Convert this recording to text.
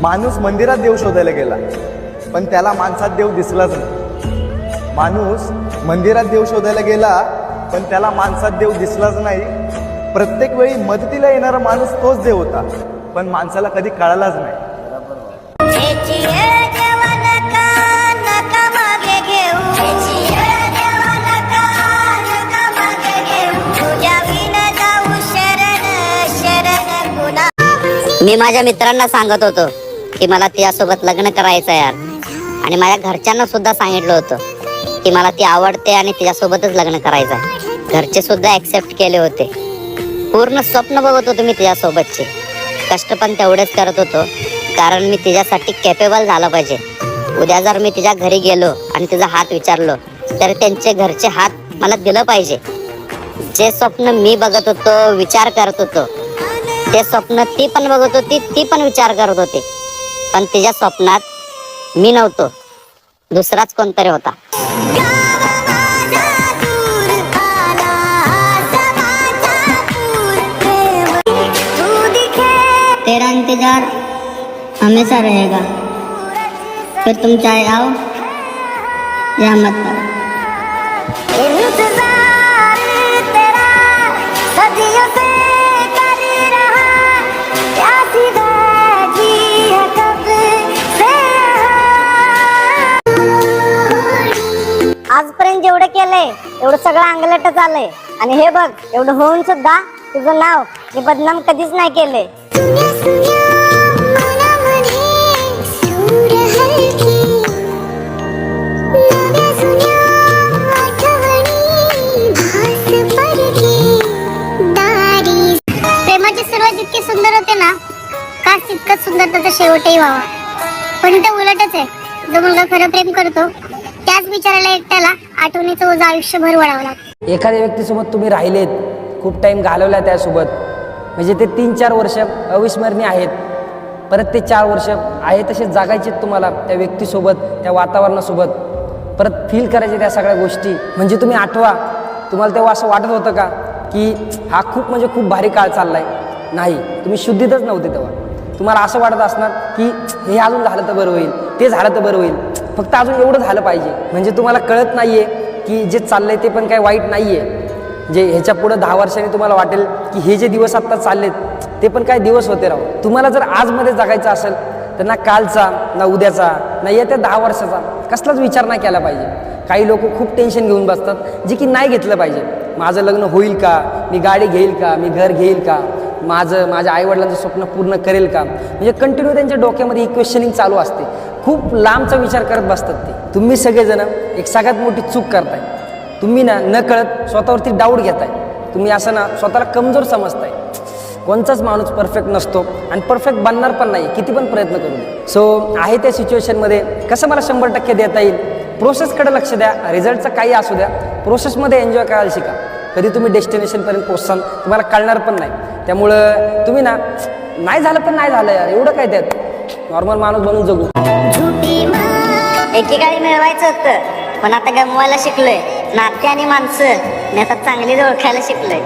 माणूस मंदिरात देव शोधायला गेला पण त्याला माणसात देव दिसलाच नाही. माणूस मंदिरात देव शोधायला गेला पण त्याला माणसात देव दिसलाच नाही. प्रत्येक वेळी मदतीला येणारा माणूस तोच देव होता पण माणसाला कधी कळालाच नाही. मी माझ्या मित्रांना सांगत होतो की मला तिच्यासोबत लग्न करायचं यार. आणि माझ्या घरच्यांना सुद्धा सांगितलं होतं की मला ती आवडते आणि तिच्यासोबतच लग्न करायचं घरचे सुद्धा ऍक्सेप्ट केले होते. पूर्ण स्वप्न बघत होतो मी तिच्यासोबतचे. कष्ट पण तेवढेच करत होतो. कारण मी तिच्यासाठी कॅपेबल झालं पाहिजे. उद्या जर मी तिच्या घरी गेलो आणि तिचा हात विचारलो तर त्यांचे घरचे हात मला दिलं पाहिजे. जे स्वप्न मी बघत होतो विचार करत होतो ते स्वप्न ती पण बघत होती ती पण विचार करत होती. पण तिच्या स्वप्नात मी नव्हतो. दुसराच कोणतरी होता. तेरा इंतजार हमेशा रहेगा. फिर तुम चाहे आओ या मत आओ आजपर्यंत जेवढं केलंय एवढं सगळं अंगलटच आलंय आणि हे बघ एवढं होऊन सुद्धा तुझं नाव मी बदनाम कधीच नाही केलंय. प्रेमाची सुरुवात जितकी सुंदर होते ना काच तितकंच सुंदर त्याचा शेवटही व्हावा. पण इथं उलटच आहे. जो मुलगा खरं प्रेम करतो त्याच बिचाराला एकट्याला आठवणीचं ओझं आयुष्यभर वळावं लागतं. एखाद्या व्यक्तीसोबत तुम्ही राहिलेत खूप टाईम घालवला त्यासोबत म्हणजे ते तीन चार वर्ष अविस्मरणीय आहेत. परत ते चार वर्ष आहे तसे जगायचे तुम्हाला त्या व्यक्तीसोबत त्या वातावरणासोबत. परत फील करायचे त्या सगळ्या गोष्टी. म्हणजे तुम्ही आठवा तुम्हाला तेव्हा असं वाटत होतं का की हा खूप म्हणजे खूप भारी काळ चाललाय? नाही तुम्ही शुद्धीतच नव्हते तेव्हा. तुम्हाला असं वाटत असणार की हे अजून झालं तर बरं होईल ते झालं तर बरं होईल. फक्त अजून एवढं झालं पाहिजे. म्हणजे तुम्हाला कळत नाही आहे की जे चाललं आहे ते पण काही वाईट नाही आहे जे ह्याच्या पुढं दहा वर्षांनी तुम्हाला वाटेल की हे जे दिवस आत्ता चाललेत ते पण काय दिवस होते राहू तुम्हाला जर आजमध्ये जगायचं असेल तर ना कालचा ना उद्याचा ना येत्या दहा वर्षाचा कसलाच विचार नाही केला पाहिजे. काही लोक खूप टेन्शन घेऊन बसतात जे की नाही घेतलं पाहिजे. माझं लग्न होईल का? मी गाडी घेईल का? मी घर घेईल का? माझं माझ्या आईवडिलांचं स्वप्न पूर्ण करेल का? म्हणजे कंटिन्यू त्यांच्या डोक्यामध्ये ही क्वेश्चनिंग चालू असते. खूप लांबचा विचार करत बसतात ते. तुम्ही सगळेजण एक सगळ्यात मोठी चूक करताय. तुम्ही ना न कळत स्वतःवरती डाऊट घेताय. तुम्ही असं ना स्वतःला कमजोर समजताय. कोणताच माणूस परफेक्ट नसतो आणि परफेक्ट बनणार पण नाही. किती पण प्रयत्न करू दे. सो आहे त्या सिच्युएशनमध्ये कसं मला शंभर टक्के देता येईल? प्रोसेसकडे लक्ष द्या. रिझल्टचं काही असू द्या. प्रोसेसमध्ये एन्जॉय करायला शिका. कधी तुम्ही डेस्टिनेशनपर्यंत पोचसाल तुम्हाला कळणार पण नाही. त्यामुळं तुम्ही ना नाही झालं पण नाही झालं यार. एवढं काय द्यात नॉर्मल माणूस बनून जगू. झुटी मा. एकेकाळी मिळवायचं होतं पण आता गमवायला शिकलोय. नाते आणि माणसं मी आता चांगलीच ओळखायला शिकलोय.